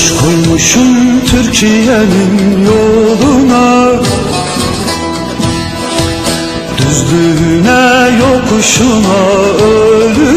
Baş koymuşum Türkiye'nin yoluna. Düzlüğüne yokuşuna ölüme